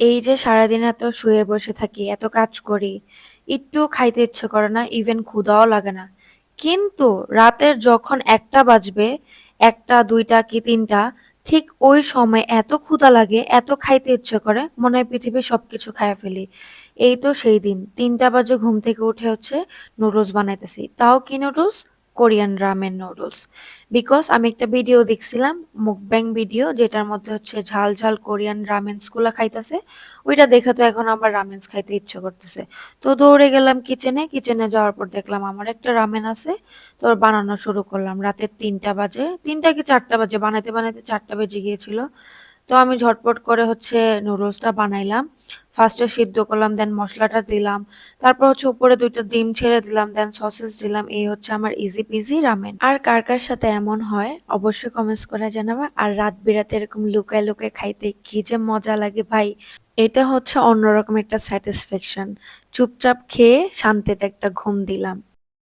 এই যে সারাদিন এত শুয়ে বসে থাকি, এত কাজ করি, একটুও খাইতে ইচ্ছে করে না, ইভেন ক্ষুধাও লাগে না। কিন্তু রাতের যখন একটা বাজবে, ১টা, ২টা কি তিনটা ঠিক ওই সময় এত ক্ষুধা লাগে, এত খাইতে ইচ্ছে করে, মনে হয় পৃথিবীর সবকিছু খাইয়া ফেলি। এই তো সেই দিন তিনটা বাজে ঘুম থেকে উঠে হচ্ছে নুডলস বানাইতেছি। তাও কি noodles? Korean ramen noodles. Because আমি একটা ভিডিও দেখছিলাম, মুকব্যাং ভিডিও যেটার মধ্যে হচ্ছে ঝাল, ঝাল কোরিয়ান রামেনসগুলা খাইতেছে। ওইটা দেখে তো এখন আবার রামেন্স খাইতে ইচ্ছে করতেছে। তো দৌড়ে গেলাম কিচেনে, কিচেনে যাওয়ার পর দেখলাম আমার একটা রামেন আছে। তো বানানো শুরু করলাম। রাতের তিনটা বাজে, তিনটা কি ৪টা বাজে বানাইতে, বানাইতে ৪টা বেজে গিয়েছিল। তো আমি ঝটপট করে হচ্ছে নুডলসটা বানাইলাম। ফার্স্টে সিদ্ধ করলাম, দেন মশলাটা দিলাম। তারপর হচ্ছে উপরে ২ টা ডিম ছেড়ে দিলাম, দেন সসেস দিলাম। এই হচ্ছে আমার ইজি পিজি রামেন। আর কার, কার সাথে এমন হয় অবশ্যই কমেন্টস করে জানাবা। আর রাত বিরাতে এরকম লুকায়, লুকায় খাইতে কি যে মজা লাগে ভাই। এটা হচ্ছে অন্যরকম একটা স্যাটিসফ্যাকশন। চুপচাপ খেয়ে শান্তিতে একটা ঘুম দিলাম।